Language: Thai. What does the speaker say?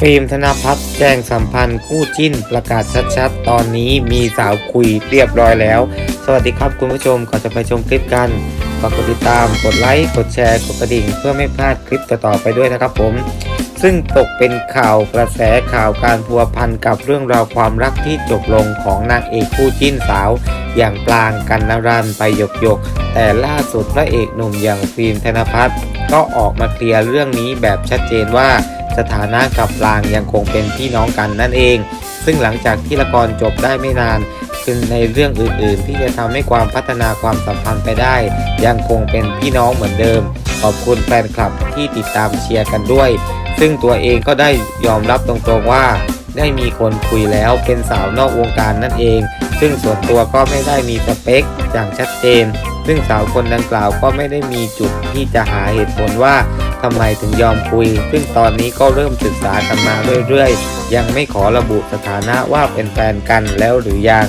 ฟิล์มธนพัฒน์แจ้งสัมพันธ์คู่จิ้นประกาศชัดๆ ตอนนี้มีสาวคุยเรียบร้อยแล้ว สวัสดีครับคุณผู้ชมก่อนจะไปชมคลิปกันฝากกดติดตาม กดไลค์ กดแชร์ กดกระดิ่ง เพื่อไม่พลาดคลิปต่อๆไปด้วยนะครับผม ซึ่งตกเป็นข่าวกระแสข่าวการพัวพันกับเรื่องราวความรักที่จบลงของนางเอกคู่จิ้นสาว อย่างปลางกันนรันไปหยกหยกแต่ล่าสุดพระเอกหนุ่มอย่างฟิล์มธนพัฒน์ก็ออกมาเคลียร์เรื่องนี้แบบชัดเจนว่า สถานะกับปลางยังคงเป็นพี่น้องกันนั่นเอง ซึ่งหลังจากที่ละครจบได้ไม่นานคือในเรื่องอื่นๆ ที่จะทำให้ความพัฒนาความสัมพันธ์ไปได้ ยังคงเป็นพี่น้องเหมือนเดิม ขอบคุณแฟนคลับที่ติดตามเชียร์กันด้วย ซึ่งตัวเองก็ได้ยอมรับตรงๆว่า ได้มีคนคุยแล้วเป็นสาวนอกวงการนั่นเอง ซึ่งส่วนตัวก็ไม่ได้มีสเปคอย่างชัดเจน ซึ่งสาวคนดังกล่าวก็ไม่ได้มีจุดที่จะหาเหตุผลว่า ทำไมถึงยอมคุย ซึ่งตอนนี้ก็เริ่มศึกษากันมาเรื่อยๆ ยังไม่ขอระบุสถานะว่าเป็นแฟนกันแล้วหรือยัง